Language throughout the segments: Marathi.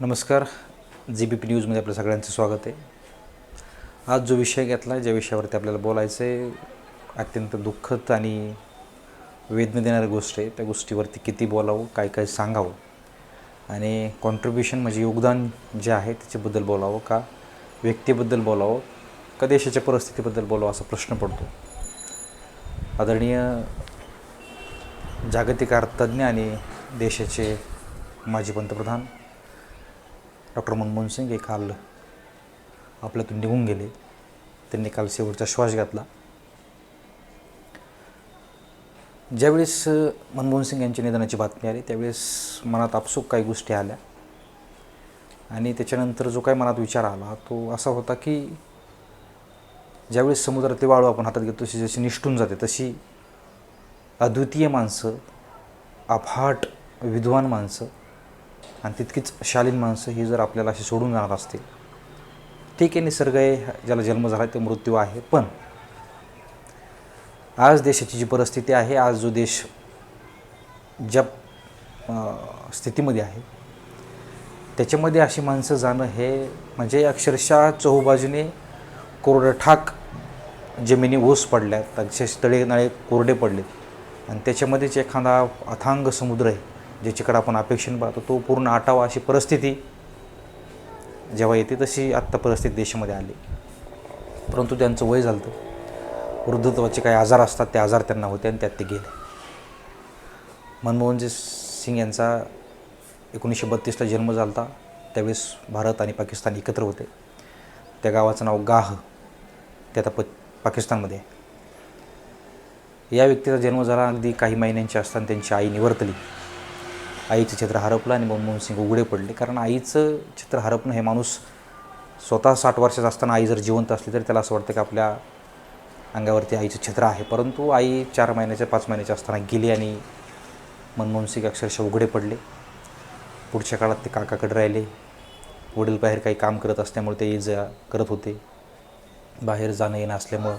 नमस्कार. जी बी पी न्यूजमध्ये आपल्या सगळ्यांचं स्वागत आहे. आज जो विषय घेतला आहे ज्या विषयावरती आपल्याला बोलायचं आहे अत्यंत दुःखद आणि वेदना देणारी गोष्ट आहे. त्या गोष्टीवरती किती बोलावं काय काय सांगावं आणि कॉन्ट्रीब्युशन म्हणजे योगदान जे आहे त्याच्याबद्दल बोलावं का व्यक्तीबद्दल बोलावं का देशाच्या परिस्थितीबद्दल बोलावं असा प्रश्न पडतो. आदरणीय जागतिक अर्थतज्ञ आणि देशाचे माजी पंतप्रधान डॉक्टर मनमोहन सिंग हे काल आपल्यातून निघून गेले. त्यांनी काल शेवटचा श्वास घातला. ज्यावेळेस मनमोहन सिंग यांच्या निधनाची बातमी आली त्यावेळेस मनात आपसूक काही गोष्टी आल्या. आणि त्याच्यानंतर जो काही मनात विचार आला तो असा होता की ज्यावेळेस समुद्रातली वाळू आपण हातात घेतो तशी जशी निष्ठून जाते तशी अद्वितीय माणसं अफाट विद्वान माणसं आणि तितकीच शालीन माणसं ही जर आपल्याला अशी सोडून जाणार असतील. ठीक आहे निसर्ग आहे ज्याला जन्म झाला ते मृत्यू आहे पण आज देशाची जी परिस्थिती आहे आज जो देश ज्या स्थितीमध्ये आहे त्याच्यामध्ये अशी माणसं जाणं हे म्हणजे अक्षरशः चहूबाजूने कोरडठाक जमिनी ओस पडल्यात अक्षरशः तळे नाळे कोरडे पडले आणि त्याच्यामध्येच एखादा अथांग समुद्र आहे ज्याच्याकडे आपण अपेक्षेने पाहतो तो पूर्ण आटावा अशी परिस्थिती जेव्हा येते तशी आत्ता परिस्थिती देशामध्ये आली. परंतु त्यांचं वय झालं होतं वृद्धत्वाचे काही आजार असतात ते आजार त्यांना होते आणि त्यात ते गेले. मनमोहनजी सिंग यांचा एकोणीसशे बत्तीसला जन्म झाला होता त्यावेळेस भारत आणि पाकिस्तान एकत्र होते. त्या गावाचं नाव गाह. ते आता प पाकिस्तानमध्ये आहे. या व्यक्तीचा जन्म झाला अगदी काही महिन्यांची असताना त्यांची आई निवर्तली. आईचं चित्र हरपलं आणि मनमोहन सिंग उघडे पडले. कारण आईचं चित्र हरपणं हे माणूस स्वतः साठ वर्षाचा असताना आई जर जिवंत असली तरी त्याला असं वाटतं की आपल्या अंगावरती आईचं चित्र आहे. परंतु आई चार महिन्याच्या पाच महिन्याच्या असताना गेली आणि मनमोहन सिंग अक्षरशः उघडे पडले. पुढच्या काळात ते काकाकडे राहिले. वडील बाहेर काही काम करत असल्यामुळे ते ये जा करत होते. बाहेर जाणं येणं असल्यामुळं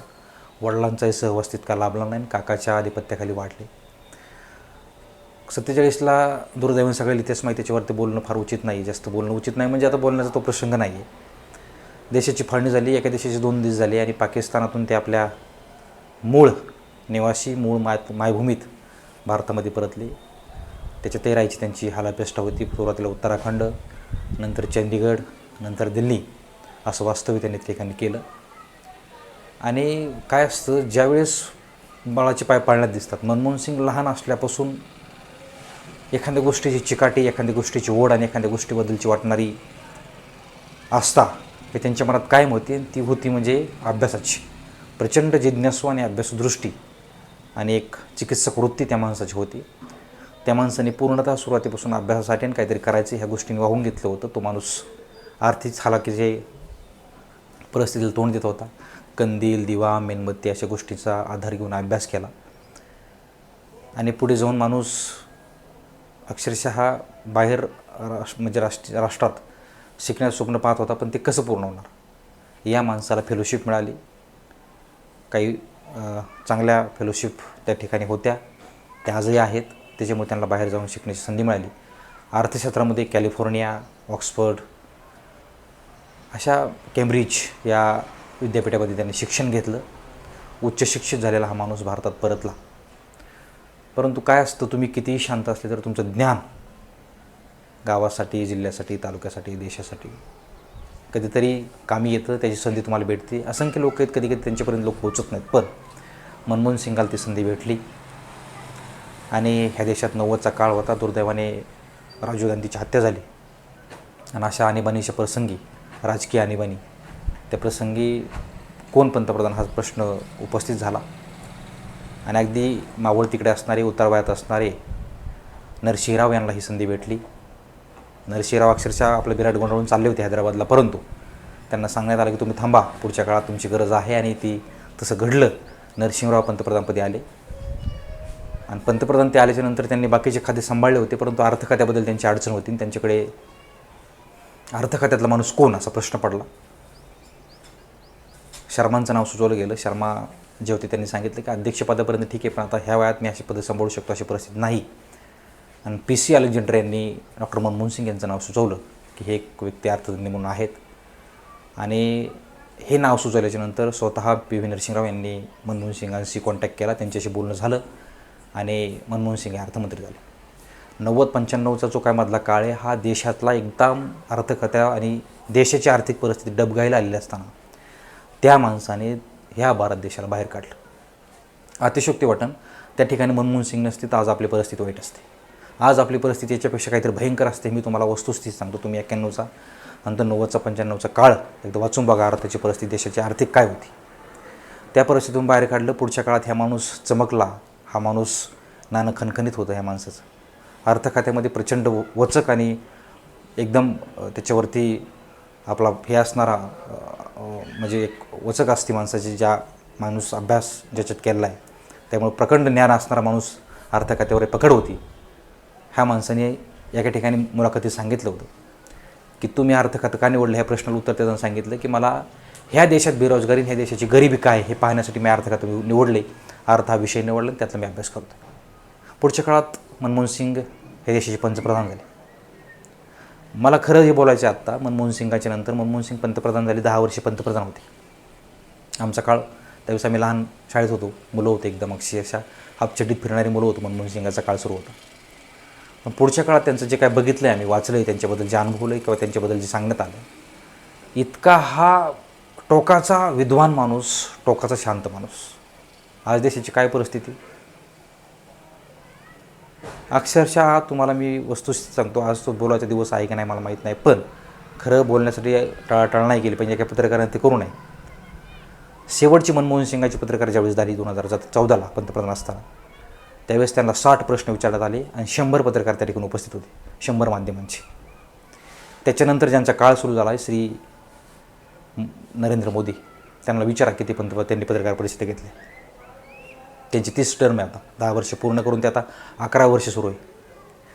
वडिलांचाही सहवास तितका लाभला नाही आणि काकाच्या आधिपत्याखाली वाढले. सत्तेचाळीसला दुर्दैवाने सगळ्या इतिहास माहिती त्याच्यावरती बोलणं फार उचित नाही जास्त बोलणं उचित नाही. म्हणजे आता बोलण्याचा तो प्रसंग नाही आहे देशाची फाळणी झाली एका देशाची दोन दिवस झाले आणि पाकिस्तानातून ते आपल्या मूळ निवासी मूळ माय मायभूमीत भारतामध्ये परतले. त्याच्या तेराईची त्यांची हालापेष्टा होती. सुरुवातीला उत्तराखंड नंतर चंदीगड नंतर दिल्ली असं वास्तव्य त्यांनी ठिकाणी केलं. आणि काय असतं ज्यावेळेस बाळाचे पाय पाळण्यात दिसतात मनमोहन सिंग लहान असल्यापासून एखाद्या गोष्टीची चिकाटी एखाद्या गोष्टीची ओढ आणि एखाद्या गोष्टीबद्दलची वाटणारी आस्था हे त्यांच्या मनात कायम होती आणि ती होती म्हणजे अभ्यासाची. प्रचंड जिज्ञासू आणि अभ्यासदृष्टी आणि एक चिकित्सक वृत्ती त्या माणसाची होती. त्या माणसाने पूर्णतः सुरुवातीपासून अभ्यासासाठी आणि काहीतरी करायचं ह्या गोष्टीने वाहून घेतलं होतं. तो माणूस आर्थिक हालाकीचे परिस्थितीला तोंड देत होता. कंदील दिवा मेणबत्ती अशा गोष्टीचा आधार घेऊन अभ्यास केला. आणि पुढे जाऊन माणूस अक्षरशः बाहेर राष्ट्र म्हणजे राष्ट्र राष्ट्रात शिकण्याचं स्वप्न पाहत होता पण ते कसं पूर्ण होणार? या माणसाला फेलोशिप मिळाली. काही चांगल्या फेलोशिप त्या ठिकाणी होत्या. त्या आजही आहेत. त्याच्यामुळे त्यांना बाहेर जाऊन शिकण्याची संधी मिळाली. अर्थशास्त्रामध्ये कॅलिफोर्निया ऑक्सफर्ड अशा केम्ब्रिज या विद्यापीठामध्ये त्यांनी शिक्षण घेतलं. उच्च शिक्षित झालेला हा माणूस भारतात परतला. परंतु काय असतं तुम्ही कितीही शांत असले तर तुमचं ज्ञान गावासाठी जिल्ह्यासाठी तालुक्यासाठी देशासाठी कधीतरी कामी येतं त्याची संधी तुम्हाला भेटते. असंख्य लोक आहेत कधी कधी त्यांच्यापर्यंत लोक पोचत नाहीत. पण मनमोहन सिंगाला ती संधी भेटली. आणि ह्या देशात नव्वदचा काळ होता दुर्दैवाने राजीव गांधीची हत्या झाली. आणि अशा आणीबाणीच्या प्रसंगी राजकीय आणीबाणी त्या प्रसंगी कोण पंतप्रधान हा प्रश्न उपस्थित झाला. आणि अगदी मावळ तिकडे असणारे उतारवयात असणारे नरसिंहराव यांना ही संधी भेटली. नरसिंहराव अक्षरशः आपलं बिराट गोंधळून चालले होते हैदराबादला परंतु त्यांना सांगण्यात आलं की तुम्ही थांबा पुढच्या काळात तुमची गरज आहे आणि ती तसं घडलं. नरसिंहराव पंतप्रधानपदी आले. आणि पंतप्रधान ते आल्याच्यानंतर त्यांनी बाकीचे खाते सांभाळले होते परंतु अर्थखात्याबद्दल त्यांची अडचण होती आणि त्यांच्याकडे अर्थखात्यातला माणूस कोण? असा प्रश्न पडला. शर्मांचं नाव सुचवलं गेलं. शर्मा जे होते त्यांनी सांगितलं की अध्यक्षपदापर्यंत ठीक आहे पण आता ह्या वयात मी अशी पदं सांभाळू शकतो अशी परिस्थिती नाही. आणि पी सी अलेक्झांडर यांनी डॉक्टर मनमोहन सिंग यांचं नाव सुचवलं की हे एक व्यक्ती अर्थतज्ञ म्हणून आहेत. आणि हे नाव सुचवल्याच्यानंतर स्वतः पी व्ही नरसिंहराव यांनी मनमोहन सिंगांशी कॉन्टॅक्ट केला त्यांच्याशी बोलणं झालं आणि मनमोहन सिंग हे अर्थमंत्री झाले. नव्वद पंच्याण्णवचा जो काय मधला काळ आहे हा देशातला एकदम अर्थकथा आणि देशाची आर्थिक परिस्थिती डबघाईला आलेली असताना त्या माणसाने ह्या भारत देशाला बाहेर काढलं. अतिशोक्ती वाटण त्या ठिकाणी मनमोहन सिंग नसते तर आज आपली परिस्थिती वाईट असते. आज आपली परिस्थिती याच्यापेक्षा काहीतरी भयंकर असते. मी तुम्हाला वस्तुस्थिती सांगतो. तुम्ही एक्क्याण्णवचा नंतर नव्वदचा पंच्याण्णवचा काळ एकदा वाचून बघा अर्थाची परिस्थिती देशाची आर्थिक काय होती. त्या परिस्थितीतून बाहेर काढलं. पुढच्या काळात ह्या माणूस चमकला. हा माणूस नाणं खणखणीत होतं ह्या माणसाचं. अर्थ खात्यामध्ये प्रचंड व- वचक आणि एकदम त्याच्यावरती आपला हे असणारा म्हणजे एक वचक असते माणसाची ज्या माणूस अभ्यास ज्याच्यात केलेला आहे त्यामुळे प्रखंड ज्ञान असणारा माणूस अर्थकथेवर पकड होती. ह्या माणसाने एका ठिकाणी मुलाखतीत सांगितलं होतं की तुम्ही अर्थ का निवडलं? ह्या प्रश्नाला उत्तर देताना सांगितलं की मला ह्या देशात बेरोजगारी ह्या देशाची गरिबी काय हे पाहण्यासाठी मी अर्थकथ निवडले. अर्थ हा विषय निवडला त्यातला मी अभ्यास करतो पुढच्या काळात मनमोहन सिंग हे देशाचे पंतप्रधान झाले. मला खरं हे बोलायचं आहे आत्ता मनमोहन सिंगाच्या नंतर. मनमोहन सिंग पंतप्रधान झाले दहा वर्षे पंतप्रधान होते. आमचा काळ त्यावेळेस आम्ही लहान शाळेत होतो. मुलं होते एकदम अक्षरशः. हापचड्डीत फिरणारी मुलं होतो मनमोहन सिंगाचा काळ सुरू होता. पण पुढच्या काळात त्यांचं जे काय बघितलं आहे आम्ही वाचलं आहे त्यांच्याबद्दल जे अनुभवलं आहे किंवा त्यांच्याबद्दल जे सांगण्यात आलं इतका हा टोकाचा विद्वान माणूस टोकाचा शांत माणूस. आज देशाची काय परिस्थिती? अक्षरशः तुम्हाला मी वस्तुस्थिती सांगतो आज तो बोलायचा दिवस आहे की नाही मला माहीत नाही पण खरं बोलण्यासाठी टाळाटाळ नाही केली पाहिजे एका पत्रकाराने ते करू नये. शेवटची मनमोहन सिंगाची पत्रकार ज्यावेळेस झाली दोन हजार चौदाला पंतप्रधान असताना त्यावेळेस त्यांना साठ प्रश्न विचारण्यात आले आणि शंभर पत्रकार त्या ठिकाणी उपस्थित होते शंभर माध्यमांचे. त्याच्यानंतर ज्यांचा काळ सुरू झाला आहे श्री नरेंद्र मोदी त्यांना विचारा किती पंतप्रधान त्यांनी पत्रकार परिषद घेतली. त्यांची तीस टर्म आहे आता. दहा वर्ष पूर्ण करून ते आता अकरा वर्ष सुरू आहे.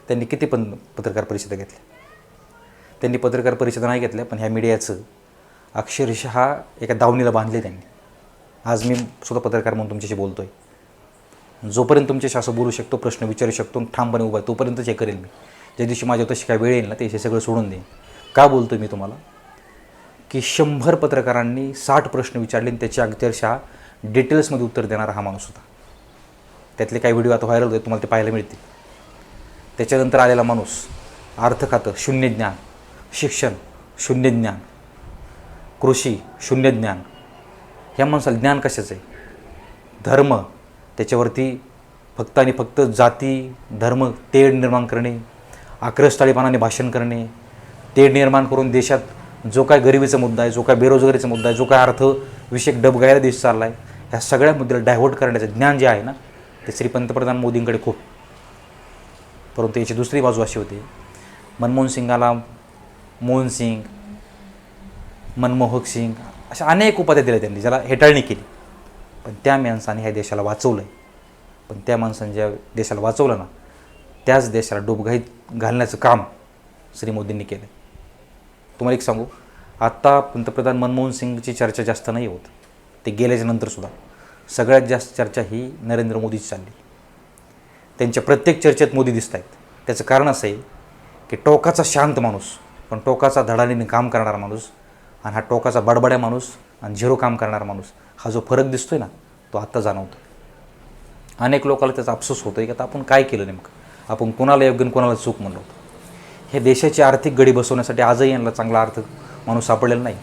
त्यांनी किती पण पत्रकार परिषदा घेतल्या. त्यांनी पत्रकार परिषदा नाही घेतल्या पण ह्या मीडियाचं अक्षरशः एका दावणीला बांधले त्यांनी. आज मी सुद्धा पत्रकार म्हणून तुमच्याशी बोलतो आहे जोपर्यंत तुमच्याशी असं बोलू शकतो प्रश्न विचारू शकतो ठामपणे उभा आहे तोपर्यंतच हे करेल मी. ज्या दिवशी माझ्या तशी काय वेळ येईल ना ते हे सगळं सोडून देईन. का बोलतो मी तुम्हाला? की शंभर पत्रकारांनी साठ प्रश्न विचारले आणि त्याची अक्षरशः डिटेल्समध्ये उत्तर देणारा हा माणूस होता. त्यातले काही व्हिडिओ आता व्हायरल होते तुम्हाला ते पाहायला मिळतील. त्याच्यानंतर आलेला माणूस अर्थ खातं शून्य ज्ञान शिक्षण शून्य ज्ञान कृषी शून्य ज्ञान. ह्या माणसाला ज्ञान कशाचं आहे? धर्म. त्याच्यावरती फक्त आणि फक्त जाती धर्म तेढ निर्माण करणे आक्रस्ताळीपणाने भाषण करणे तेढ निर्माण करून देशात जो काय गरिबीचा मुद्दा आहे जो काय बेरोजगारीचा मुद्दा आहे जो काय अर्थविषयक डबगायला देश चालला आहे ह्या सगळ्या मुद्द्याला डायव्हर्ट करण्याचं ज्ञान जे आहे ना ते श्री पंतप्रधान मोदींकडे खूप. परंतु याची दुसरी बाजू अशी होती मनमोहन सिंगाला मोहन सिंग मनमोहक सिंग अशा अनेक उपाध्या दिल्या त्यांनी ज्याला हेटाळणी केली. पण त्या माणसाने ह्या देशाला वाचवलं आहे पण त्या माणसाने ज्या देशाला वाचवलं ना त्याच देशाला डोबघाईत घालण्याचं काम श्री मोदींनी केलं तुम्हाला एक सांगू आत्ता पंतप्रधान मनमोहन सिंगची चर्चा जास्त नाही होत. ते गेल्याच्या नंतरसुद्धा सगळ्यात जास्त चर्चा ही नरेंद्र मोदीची चालली. त्यांच्या प्रत्येक चर्चेत मोदी दिसत आहेत त्याचं कारण असं आहे की टोकाचा शांत माणूस पण टोकाचा धडाडीने काम करणारा माणूस आणि हा टोकाचा बडबड्या माणूस आणि झिरो काम करणारा माणूस हा जो फरक दिसतोय ना तो आत्ता जाणवतो अनेक लोकांना त्याचा अफसोस होतो आहे की आता आपण काय केलं नेमकं? आपण कोणाला योग्य कोणाला चूक म्हणलो होतो? हे देशाची आर्थिक गडी बसवण्यासाठी आजही यांना चांगला अर्थ माणूस सापडलेला नाही.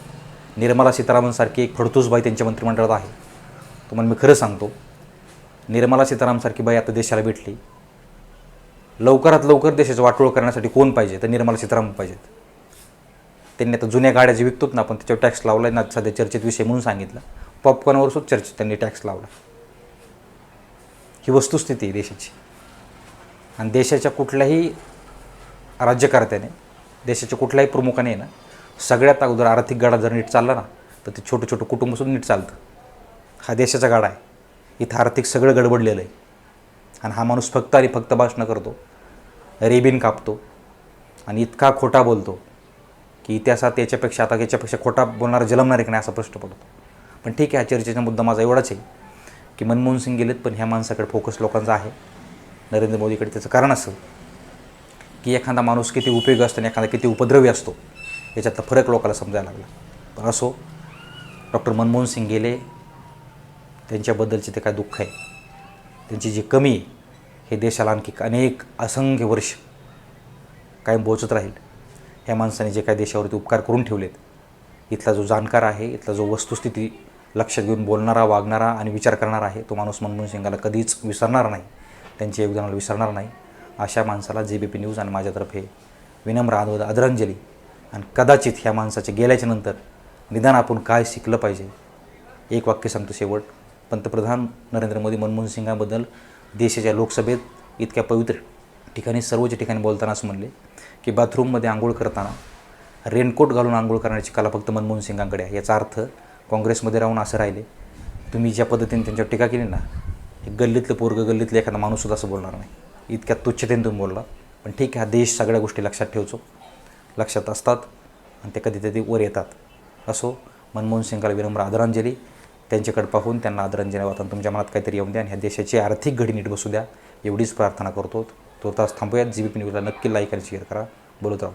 निर्मला सीतारामनसारखी एक फडतूसबाई त्यांच्या मंत्रिमंडळात आहे. तुम्हाला मी खरं सांगतो निर्मला सीतारामसारखी बाई आता देशाला भेटली. लवकरात लवकर देशाचं वाटोळ करण्यासाठी कोण पाहिजे? तर निर्मला सीताराम पाहिजेत. त्यांनी आता जुन्या गाड्या जे विकतोत ना आपण त्याच्यावर टॅक्स लावला आहे ना सध्या चर्चेत विषय म्हणून सांगितलं. पॉपकॉर्नवर सुद्धा चर्चेत त्यांनी टॅक्स लावला. ही वस्तुस्थिती आहे देशाची. आणि देशाच्या कुठल्याही राज्यकर्त्याने देशाच्या कुठल्याही प्रमुखाने आहे ना सगळ्यात अगोदर आर्थिक गाडा जर नीट चालला ना तर ते छोटं छोटं कुटुंबसुद्धा नीट चालतं. हा देशाचा गाडा आहे. इथं आर्थिक सगळं गडबडलेलं आहे. आणि हा माणूस फक्त आणि फक्त भाषणं करतो. रेबिन कापतो. आणि इतका खोटा बोलतो की इतिहासात याच्यापेक्षा आता याच्यापेक्षा खोटा बोलणारा जलमणार आहे नाही असा प्रश्न पडतो. पण ठीक आहे हा चर्चेचा मुद्दा माझा एवढाच आहे की मनमोहन सिंग गेलेत पण ह्या माणसाकडे फोकस लोकांचा आहे. नरेंद्र मोदीकडे त्याचं कारण असं की एखादा माणूस किती उपयोगी असतो आणि एखादा किती उपद्रवी असतो याच्यातला फरक लोकांना समजायला लागला. पण असो डॉक्टर मनमोहन सिंग गेले त्यांच्याबद्दलचे ते काय दुःख आहे? त्यांची जी कमी आहे हे देशाला आणखी अनेक असंख्य वर्ष कायम बोचत राहील. ह्या माणसाने जे काय देशावरती उपकार करून ठेवलेत इथला जो जाणकार आहे इथला जो वस्तुस्थिती लक्षात घेऊन बोलणारा वागणारा आणि विचार करणारा आहे तो माणूस मनमोहन सिंगाला कधीच विसरणार नाही. त्यांच्या योगदानाला विसरणार नाही. अशा माणसाला जे बी पी न्यूज आणि माझ्यातर्फे विनम्र आदवद आदरांजली. आणि कदाचित ह्या माणसाचे गेल्याच्यानंतर निदान आपण काय शिकलं पाहिजे एक वाक्य सांगतो शेवट. पंतप्रधान नरेंद्र मोदी मनमोहन सिंगाबद्दल देशाच्या लोकसभेत इतक्या पवित्र ठिकाणी सर्वच ठिकाणी बोलताना असं म्हणले की बाथरूममध्ये आंघोळ करताना रेनकोट घालून आंघोळ करण्याची कला फक्त मनमोहन सिंगांकडे आहे. याचा अर्थ काँग्रेसमध्ये राहून असं राहिले तुम्ही ज्या पद्धतीने त्यांच्यावर टीका केली ना हे गल्लीतलं पोरगं गल्लीतलं एखादा माणूससुद्धा असं बोलणार नाही. इतक्या तुच्छतेने तुम्ही बोलला. पण ठीक आहे हा देश सगळ्या गोष्टी लक्षात ठेवचो लक्षात असतात आणि ते कधीतरी वर येतात. असो मनमोहन सिंगाला विनम्र आदरांजली. त्यांच्याकडे पाहून त्यांना आदरांजली वाटून तुमच्या मनात काहीतरी येऊन द्या आणि ह्या देशाची आर्थिक घडी नीट बसू द्या. एवढीच प्रार्थना करतो. तो तास थांबूयात. जी बी पी न्यूजला नक्की लाईक आणि शेअर करा. बोलत राहू.